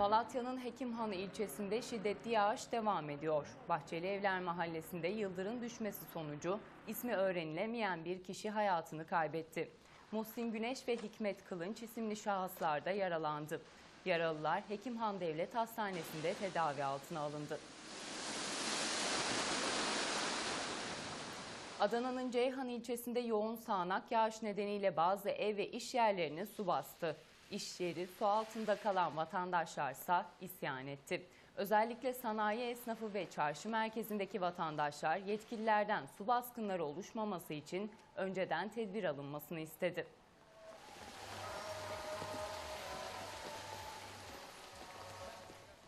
Malatya'nın Hekimhanı ilçesinde şiddetli yağış devam ediyor. Bahçeli Evler Mahallesi'nde yıldırım düşmesi sonucu ismi öğrenilemeyen bir kişi hayatını kaybetti. Muhsin Güneş ve Hikmet Kılınç isimli şahıslar da yaralandı. Yaralılar Hekimhan Devlet Hastanesi'nde tedavi altına alındı. Adana'nın Ceyhan ilçesinde yoğun sağanak yağış nedeniyle bazı ev ve iş yerlerini su bastı. İş yeri su altında kalan vatandaşlarsa isyan etti. Özellikle sanayi esnafı ve çarşı merkezindeki vatandaşlar yetkililerden su baskınları oluşmaması için önceden tedbir alınmasını istedi.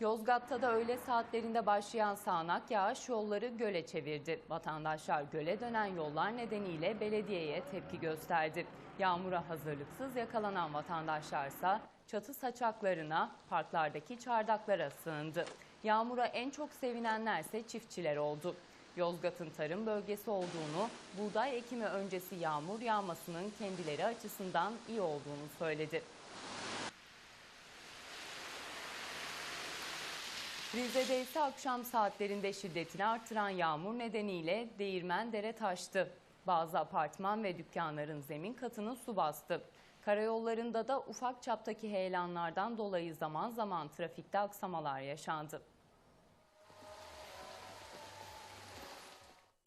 Yozgat'ta da öğle saatlerinde başlayan sağanak yağış yolları göle çevirdi. Vatandaşlar göle dönen yollar nedeniyle belediyeye tepki gösterdi. Yağmura hazırlıksız yakalanan vatandaşlarsa çatı saçaklarına, parklardaki çardaklara sığındı. Yağmura en çok sevinenlerse çiftçiler oldu. Yozgat'ın tarım bölgesi olduğunu, buğday ekimi öncesi yağmur yağmasının kendileri açısından iyi olduğunu söyledi. Rize'de ise akşam saatlerinde şiddetini artıran yağmur nedeniyle Değirmendere taştı. Bazı apartman ve dükkanların zemin katını su bastı. Karayollarında da ufak çaptaki heyelanlardan dolayı zaman zaman trafikte aksamalar yaşandı.